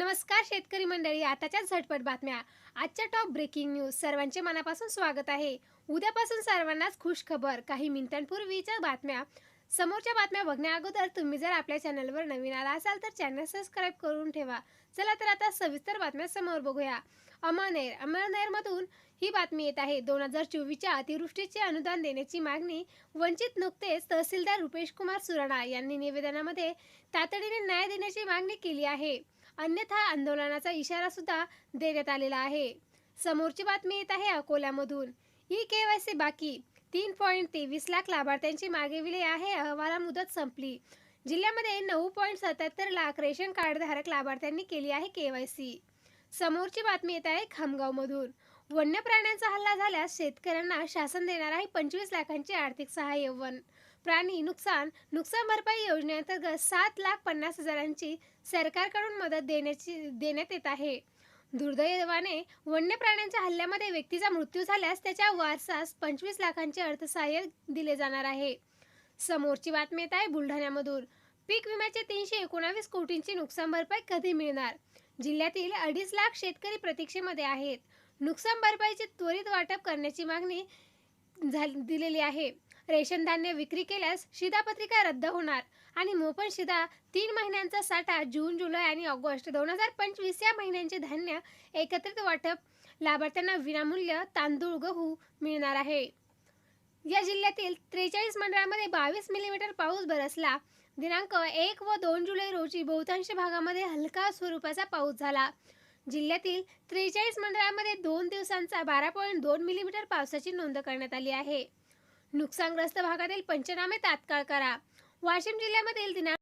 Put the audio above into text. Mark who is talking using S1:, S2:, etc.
S1: नमस्कार शेतकरी मंडळी आताच्या झटपट बातम्या. आजच्या टॉप ब्रेकिंग न्यूज सर्वांचे मनापासून स्वागत आहे. उद्यापासून सर्वांनाच खुश खबर काही मिनिटांपूर्वीच्या बातम्या. समोरच्या बातम्या बघण्या अगोदर तुम्ही जर आपल्या चॅनलवर नवीन आला असाल तर चॅनल सबस्क्राईब करून ठेवा. चला तर आता सविस्तर बातम्या समोर बघूया. अमळनेर अमळनेरमधून ही बातमी येत आहे. दोन हजार चोवीसच्या अतिवृष्टीचे अनुदान देण्याची मागणी वंचित नुकतेच तहसीलदार रुपेश कुमार सुराणा यांनी निवेदनामध्ये तातडीने न्याय देण्याची मागणी केली आहे. अन्यथा आंदोलनाचा इशारा सुद्धा देण्यात आलेला आहे. समोरची बातमी येत आहे अकोल्यामधून. ई के वाय सी बाकी. तीन पॉईंट तेवीस लाख लाभार्थ्यांची मागविली आहे अहवाला मुदत संपली. जिल्ह्यामध्ये नऊ पॉईंट सत्याहत्तर लाख रेशन कार्ड धारक लाभार्थ्यांनी केली आहे के वाय सी. समोरची बातमी येत आहे खामगावमधून. वन्य प्राण्यांचा हल्ला झाल्यास शेतकऱ्यांना शासन देणार आहे पंचवीस लाखांचे आर्थिक सहाय्य वन. प्राणी नुकसान नुकसान भरपाई योजनेअंतर्गत सात लाख पन्नास हजारांची सरकारकडून मदत देण्याची देण्यात येत आहे. दुर्दैवाने वन्य प्राण्यांच्या हल्ल्यामध्ये व्यक्तीचा मृत्यू झाल्यास त्याच्या वारसास पंचवीस लाखांचे अर्थसहाय्य दिले जाणार आहे. समोरची बातमी येत आहे बुलढाण्यामधून. पीक विम्याचे तीनशे एकोणावीस कोटींची नुकसान भरपाई कधी मिळणार? जिल्ह्यातील अडीच लाख शेतकरी प्रतीक्षेमध्ये आहेत. नुकसान भरपाईचे त्वरित वाटप करण्याची मागणी झाल दिलेली आहे. रेशन धान्य विक्री केल्यास शिधापत्रिका रद्द होणार. आणि मोफत शिधा तीन महिन्यांचा साठा जून जुलै आणि ऑगस्ट दोन हजार पंचवीस या महिन्यांचे धान्य एकत्रित वाटप लाभार्थ्यांना विनामूल्य तांदूळ गहू मिळणार आहे. या जिल्ह्यातील त्रेचाळीस मंडळामध्ये बावीस मिलीमीटर पाऊस बरसला. दिनांक एक व दोन जुलै रोजी बहुतांश भागामध्ये हलका स्वरूपाचा पाऊस झाला. जिल्ह्यातील त्रेचाळीस मंडळामध्ये दोन दिवसांचा बारा पॉईंट दोन मिलीमीटर पावसाची नोंद करण्यात आली आहे. नुकसानग्रस्त भागातील पंचनामे तात्काळ करा. वाशिम जिल्ह्यामधील दिनांक